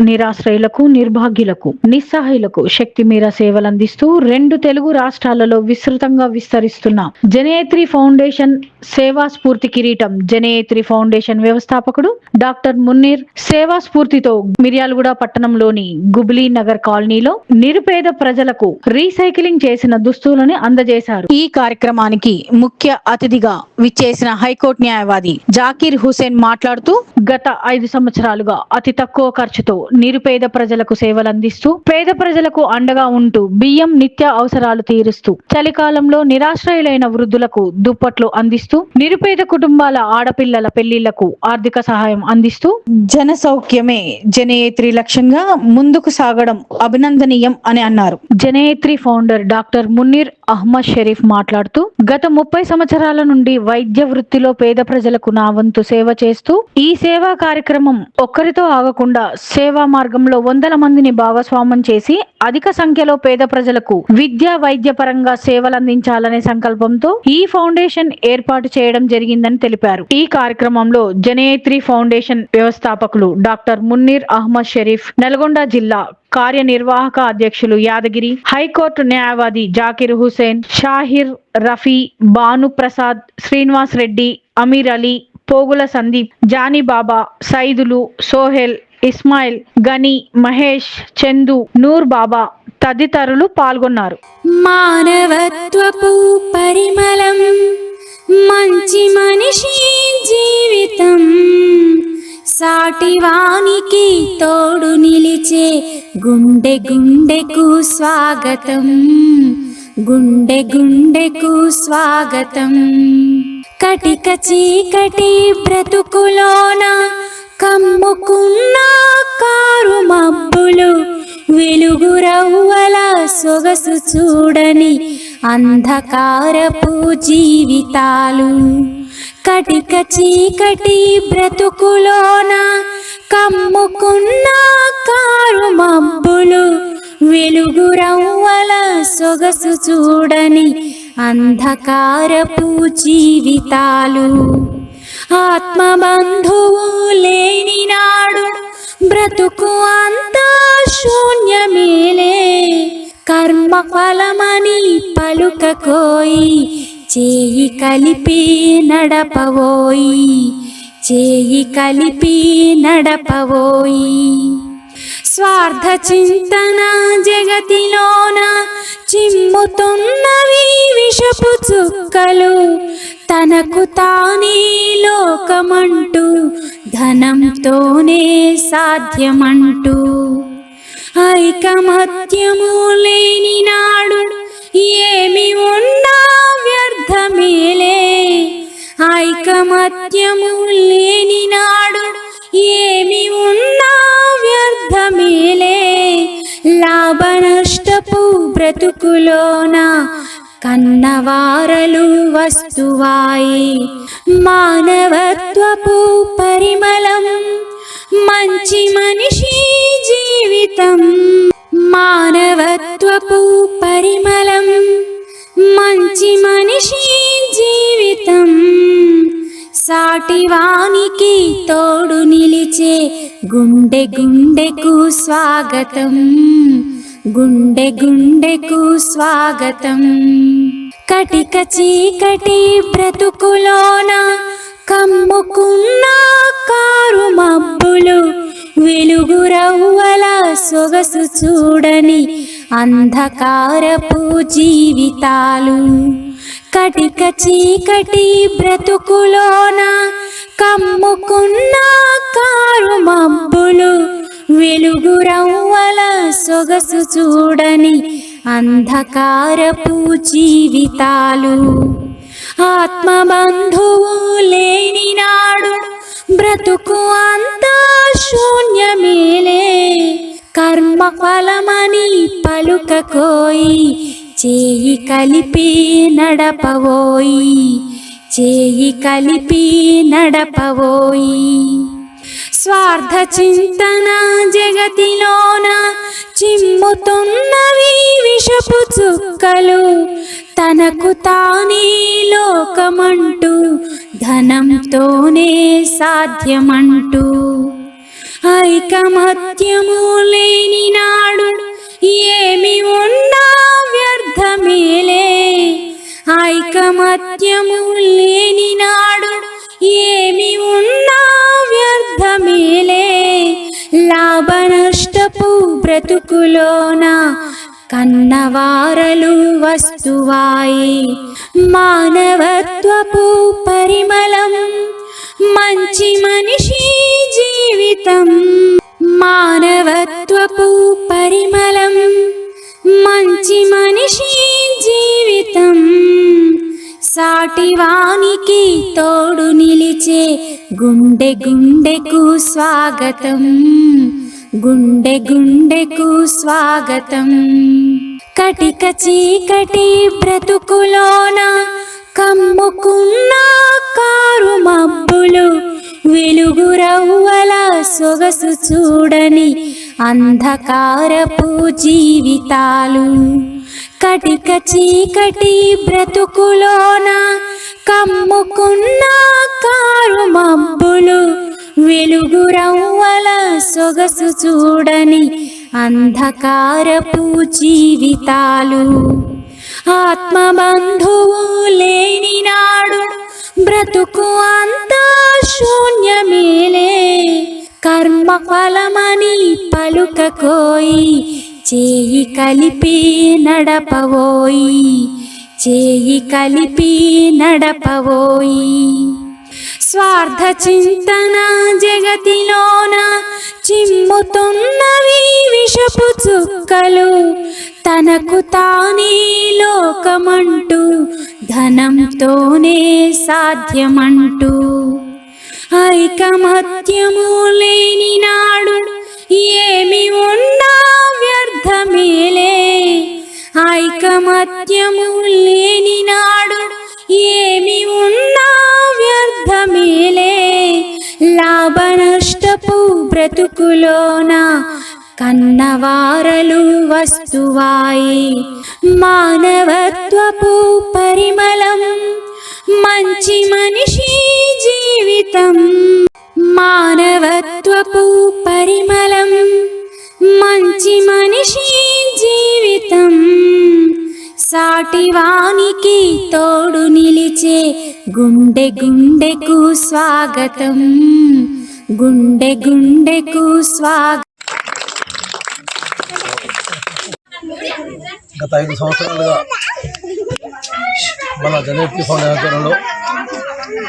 నిరాశ్రయులకు నిర్భాగ్యులకు నిస్సహాయులకు శక్తి మీర సేవలందిస్తూ రెండు తెలుగు రాష్ట్రాలలో విస్తృతంగా విస్తరిస్తున్న జనేత్రి ఫౌండేషన్ సేవా స్ఫూర్తి కిరీటం. జనేత్రి ఫౌండేషన్ వ్యవస్థాపకుడు డాక్టర్ మున్నీర్ సేవా స్ఫూర్తితో మిర్యాలగూడ పట్టణంలోని గుబ్లీ నగర్ కాలనీలో నిరుపేద ప్రజలకు రీసైక్లింగ్ చేసిన దుస్తులను అందజేశారు. ఈ కార్యక్రమానికి ముఖ్య అతిథిగా విచ్చేసిన హైకోర్టు న్యాయవాది జాకీర్ హుసేన్ మాట్లాడుతూ గత ఐదు సంవత్సరాలుగా అతి తక్కువ ఖర్చుతో నిరుపేద ప్రజలకు సేవలు అందిస్తూ పేద ప్రజలకు అండగా ఉంటూ బియ్యం నిత్య అవసరాలు తీరుస్తూ చలికాలంలో నిరాశ్రయులైన వృద్ధులకు దుప్పట్లు అందిస్తూ నిరుపేద కుటుంబాల ఆడపిల్లల పెళ్ళిళ్ళకు ఆర్థిక సహాయం అందిస్తూ జన సౌఖ్యమే జనయేత్రి లక్ష్యంగా ముందుకు సాగడం అభినందనీయం అని అన్నారు. జనయేత్రి ఫౌండర్ డాక్టర్ మున్నీర్ అహ్మద్ షరీఫ్ మాట్లాడుతూ గత ముప్పై సంవత్సరాల నుండి వైద్య వృత్తిలో పేద ప్రజలకు నా వంతు సేవ చేస్తూ ఈ సేవా కార్యక్రమం ఒక్కరితో ఆగకుండా సేవా మార్గంలో వందల మందిని భాగస్వామ్యం చేసి అధిక సంఖ్యలో పేద ప్రజలకు విద్య వైద్య పరంగా సేవలు అందించాలనే సంకల్పంతో ఈ ఫౌండేషన్ ఏర్పాటు చేయడం జరిగిందని తెలిపారు. ఈ కార్యక్రమంలో జనేత్రి ఫౌండేషన్ వ్యవస్థాపకులు డాక్టర్ మున్నీర్ అహ్మద్ షరీఫ్ నల్గొండ జిల్లా కార్యనిర్వాహక అధ్యక్షులు యాదగిరి హైకోర్టు న్యాయవాది జాకిర్ హుసేన్ షాహిర్ రఫీ భానుప్రసాద్ శ్రీనివాస్ రెడ్డి అమీర్ అలీ పోగుల సందీప్ జానీబాబా సైదులు సోహెల్ ఇస్మాయిల్ గని మహేష్ చందు నూర్ బాబా తదితరులు పాల్గొన్నారు. మానవత్వపు పరిమళం మంచి మనిషి జీవితం. సాటివానికి తోడు నిలిచే గుండె గుండెకు స్వాగతం. గుండె గుండెకు స్వాగతం. కటిక చీకటి బ్రతుకులోన కమ్ముకున్న కారు మబ్బులు వెలుగు రవ్వల సొగసు చూడని అంధకారపు జీవితాలు. కటిక చీకటి బ్రతుకులోన కమ్ముకున్న కారు మబ్బులు వెలుగు రవ్వల సొగసు చూడని అంధకారపు జీవితాలు ఆత్మబంధువు లేని నాడు బ్రతుకు అంతా శూన్యమేలే. కర్మ ఫలమని పలుకకోయి చేయి కలిపి నడపవోయి చేయి కలిపి నడపవోయి స్వార్థ చింతన జగతిలోన చిమ్ముతున్నవి విషపు చుక్కలు తనకు తానే లోకమంటూ ధనంతోనే సాధ్యమంటూ. ఐకమత్యము లేని నాడు ఏమి ఉన్నా వ్యర్థమేలే. ఐకమత్యము లేని నాడు ఏమి ఉన్నా వ్యర్థమేలే. లాభ నష్టపు బ్రతుకులోన కన్నవారలు వస్తువాయి. మానవత్వపు పరిమళం మంచి మనిషి జీవితం. మానవత్వపు పరిమళం సాటివానికి తోడు నిలిచే గుండె గుండెకు స్వాగతం. గుండె గుండెకు స్వాగతం. కటిక చీకటి బ్రతుకులోన కమ్ముకున్న కారు మబ్బులు వెలుగు రవ్వల సొగసు చూడని అంధకారపు జీవితాలు. కటిక చీకటి బ్రతుకులోన కమ్ముకున్న కారు మబ్బులు వెలుగు రవ్వల సొగసు చూడని అంధకారపు జీవితాలు ఆత్మబంధువు లేని నాడు బ్రతుకు అంతా శూన్యమేలే. కర్మ ఫలమని పలుకకోయి చేయి కలిపి నడపవోయి చేయి కలిపి నడపవోయి. స్వార్థ చింతన జగతిలోన చిమ్ముతున్నవి విషపు చుక్కలు తనకు తానే లోకమంటూ ధనంతోనే సాధ్యమంటూ. ఐకమత్యము లేని నాడు ఏమి ఉన్నా వ్యర్థమేలే. ఐకమత్యము లేని నాడు ఏమి ఉన్నా వ్యర్థమేలే. లాభ నష్టపు బ్రతుకులోన కన్నవారలు వస్తువాయి. మానవత్వపు పరిమళం మంచి మనిషి జీవితం. మానవత్వపు పరిమళం మంచి మనిషి జీవితం. సాటివానికి తోడు నిలిచే గుండె గుండెకు స్వాగతం. గుండె గుండెకు స్వాగతం. కటిక చీకటి బ్రతుకులోన కమ్ముకున్న కారు మబ్బులు వెలుగు రవ్వల సొగసు చూడని అంధకారపు జీవితాలు. కటిక చీకటి బ్రతుకులోన కమ్ముకున్న కారు మబ్బులు వెలుగు రవ్వల సొగసు చూడని అంధకారపు జీవితాలు. ఆత్మ బంధువు లేని నాడు బ్రతుకు అంతా శూన్యమేలే కర్మ ఫలమని పలుకకోయి చేయి కలిపి నడపవోయి చేయి కలిపి నడపవోయి. స్వార్థ చింతన జగతిలోన చిమ్ముతున్నవి విషపు చుక్కలు తనకు తానే లోకమంటూ ధనంతోనే సాధ్యమంటూ. ఐకమత్యము లేని నాడు ఏమి ఉన్నా వ్యర్థమేలే. ఐకమత్యము లేని నాడు ఏమి ఉన్నా వ్యర్థమేలే. లాభ నష్టపు బ్రతుకులోనా కన్నవారలు వస్తువాయి. మానవత్వపు పరిమళం మంచి మనిషి జీవితం. మానవత్వపు పరిమళం మంచి మనిషి జీవితం. సాటివానికి తోడు నిలిచే గుండె గుండెకు స్వాగతం. గుండె గుండెకు స్వాగతం గత ఐదు సంవత్సరాలుగా మన జనయత్రి ఫౌండ్ ఆధ్వర్యంలో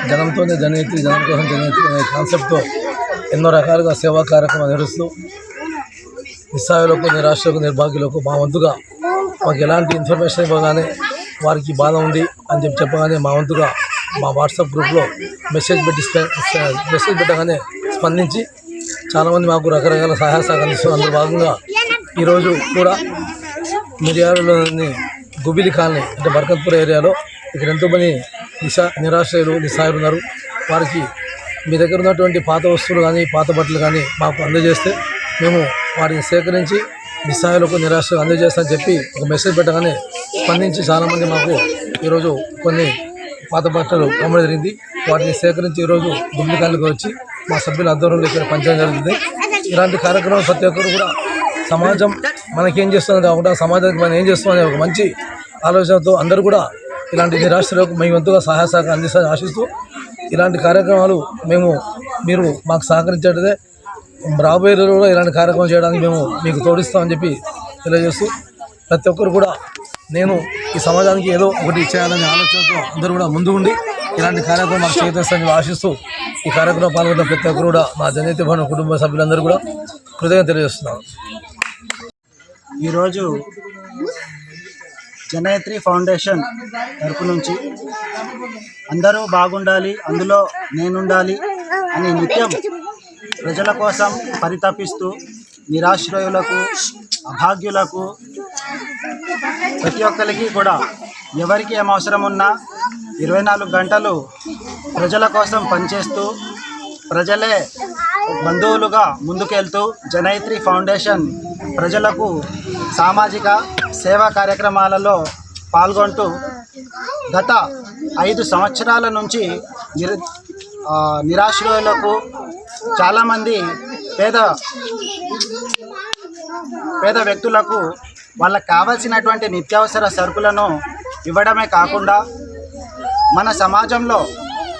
జనంతోనే జనయత్రి జనం కోసం జనయత్రి అనే కాన్సెప్ట్తో ఎన్నో రకాలుగా సేవా కార్యక్రమాలు నిర్వహిస్తూ నిస్సాయులకు నిరాశలకు నిర్భాగ్యులకు మా వంతుగా మాకు ఎలాంటి ఇన్ఫర్మేషన్ ఇవ్వగానే వారికి బాధ ఉంది అని చెప్పి చెప్పగానే మా వంతుగా మా వాట్సాప్ గ్రూప్లో మెసేజ్ పెట్టి మెసేజ్ పెట్టగానే స్పందించి చాలామంది మాకు రకరకాల సహాయ సహకరిస్తూ అందులో భాగంగా ఈరోజు కూడా మిర్యాలలోని గుబిలి కాలనీ అంటే బర్కత్పూర్ ఏరియాలో ఇక్కడ ఎంతోమంది నిశా నిరాశ్రయులు నిస్సాయులు ఉన్నారు వారికి మీ దగ్గర ఉన్నటువంటి పాత వస్తువులు కానీ పాత బట్టలు కానీ మాకు అందజేస్తే మేము వాటిని సేకరించి నిస్సాయులకు నిరాశ్రయులు అందజేస్తామని చెప్పి ఒక మెసేజ్ పెట్టగానే స్పందించి చాలామంది మాకు ఈరోజు కొన్ని పాత బట్టలు అమ్మడం జరిగింది. వాటిని సేకరించి ఈరోజు గుండెకాళ్ళకి వచ్చి మా సభ్యుల ఆధ్వర్యంలో ఇక్కడ పంచడం జరుగుతుంది. ఇలాంటి కార్యక్రమం ప్రతి ఒక్కరు కూడా సమాజం మనకేం చేస్తుంది కాకుండా సమాజానికి మనం ఏం చేస్తున్నాం ఒక మంచి ఆలోచనతో అందరూ కూడా ఇలాంటి నిరాశ్రయులకు మేము ఎంతగా సహాయ సహకారం అందిస్తామని ఆశిస్తూ ఇలాంటి కార్యక్రమాలు మేము మీరు మాకు సహకరించేటదే రాబోయే రోజుల్లో కూడా ఇలాంటి కార్యక్రమం చేయడానికి మేము మీకు తోడిస్తామని చెప్పి తెలియజేస్తూ ప్రతి ఒక్కరు కూడా నేను ఈ సమాజానికి ఏదో ఒకటి చేయాలనే ఆలోచనతో అందరూ కూడా ముందు ఉండి ఇలాంటి కార్యక్రమం మాకు చేస్తారని ఆశిస్తూ ఈ కార్యక్రమం పాల్గొన్న ప్రతి ఒక్కరు కూడా మా జనైతే భవన కుటుంబ సభ్యులందరూ కూడా కృతజ్ఞత తెలియజేస్తున్నాను. ఈరోజు జనయత్రి ఫౌండేషన్ తరపు నుంచి అందరూ బాగుండాలి అందులో నేనుండాలి అని నిత్యం ప్రజల కోసం పరితపిస్తూ నిరాశ్రయులకు అభాగ్యులకు ప్రతి ఒక్కరికి కూడా ఎవరికి ఏం అవసరం ఉన్నా ఇరవై నాలుగు గంటలు ప్రజల కోసం పనిచేస్తూ ప్రజలే బంధువులుగా ముందుకెళ్తూ జనైత్రి ఫౌండేషన్ ప్రజలకు సామాజిక సేవా కార్యక్రమాలలో పాల్గొంటూ గత ఐదు సంవత్సరాల నుంచి నిర నిరాశ్రయులకు చాలామంది పేద పేద వ్యక్తులకు వాళ్ళకి కావాల్సినటువంటి నిత్యావసర సరుకులను ఇవ్వడమే కాకుండా మన సమాజంలో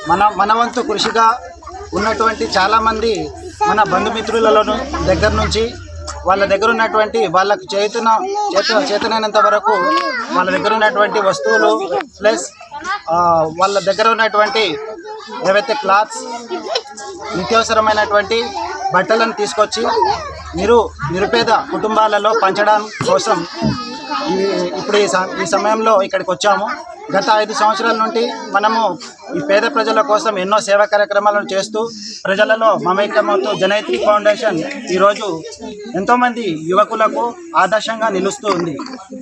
మన మనవంతు కృషిగా ఉన్నటువంటి చాలామంది మన బంధుమిత్రులలోను దగ్గర నుంచి వాళ్ళ దగ్గర ఉన్నటువంటి వాళ్ళకు చేతున చేత చేతనైనంత వరకు వాళ్ళ దగ్గర ఉన్నటువంటి వస్తువులు ప్లస్ వాళ్ళ దగ్గర ఉన్నటువంటి ఏవైతే క్లాత్స్ నిత్యవసరమైనటువంటి బట్టలను తీసుకొచ్చి నిరు నిరుపేద కుటుంబాలలో పంచడం కోసం ఇప్పుడు ఈ స- ఈ సమయంలో ఇక్కడికి వచ్చాము. గత ఐదు సంవత్సరాల నుండి మనము ఈ పేద ప్రజల కోసం ఎన్నో సేవా కార్యక్రమాలను చేస్తూ ప్రజలలో మమైక్యమవుతూ జనైత్రి ఫౌండేషన్ ఈరోజు ఎంతోమంది యువకులకు ఆదర్శంగా నిలుస్తూ ఉంది.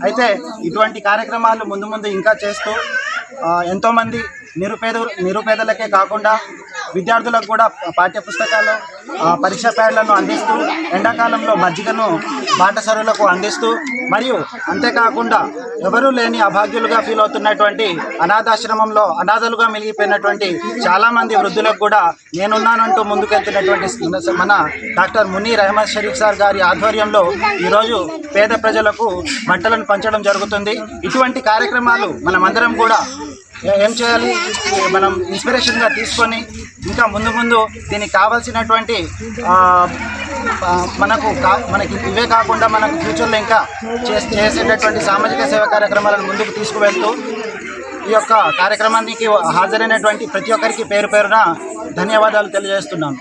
అయితే ఇటువంటి కార్యక్రమాలు ముందు ముందు ఇంకా చేస్తూ ఎంతోమంది నిరుపేద నిరుపేదలకే కాకుండా విద్యార్థులకు కూడా పాఠ్య పుస్తకాలు పరీక్ష ప్యాడ్లను అందిస్తూ ఎండాకాలంలో మజ్జిగను పాఠశాలలకు అందిస్తూ మరియు అంతేకాకుండా ఎవరూ లేని అభాగ్యులుగా ఫీల్ అవుతున్నటువంటి అనాథాశ్రమంలో అనాథలుగా మిగిలిపోయినటువంటి చాలామంది వృద్ధులకు కూడా నేనున్నానంటూ ముందుకెళ్తున్నటువంటి మన డాక్టర్ మునీర్ అహ్మద్ షరీఫ్ సార్ గారి ఆధ్వర్యంలో ఈరోజు పేద ప్రజలకు బట్టలను పంచడం జరుగుతుంది. ఇటువంటి కార్యక్రమాలు మనమందరం కూడా ఏం చేయాలి? మనం ఇన్స్పిరేషన్గా తీసుకొని ఇంకా ముందు ముందు దీనికి కావాల్సినటువంటి మనకు కా- మనకి ఇవే కాకుండా మనకు ఫ్యూచర్లో ఇంకా చేసేటటువంటి సామాజిక సేవా కార్యక్రమాలను ముందుకు తీసుకువెళ్తూ ఈ యొక్క కార్యక్రమానికి హాజరైనటువంటి ప్రతి ఒక్కరికి పేరు పేరున ధన్యవాదాలు తెలియజేస్తున్నాను.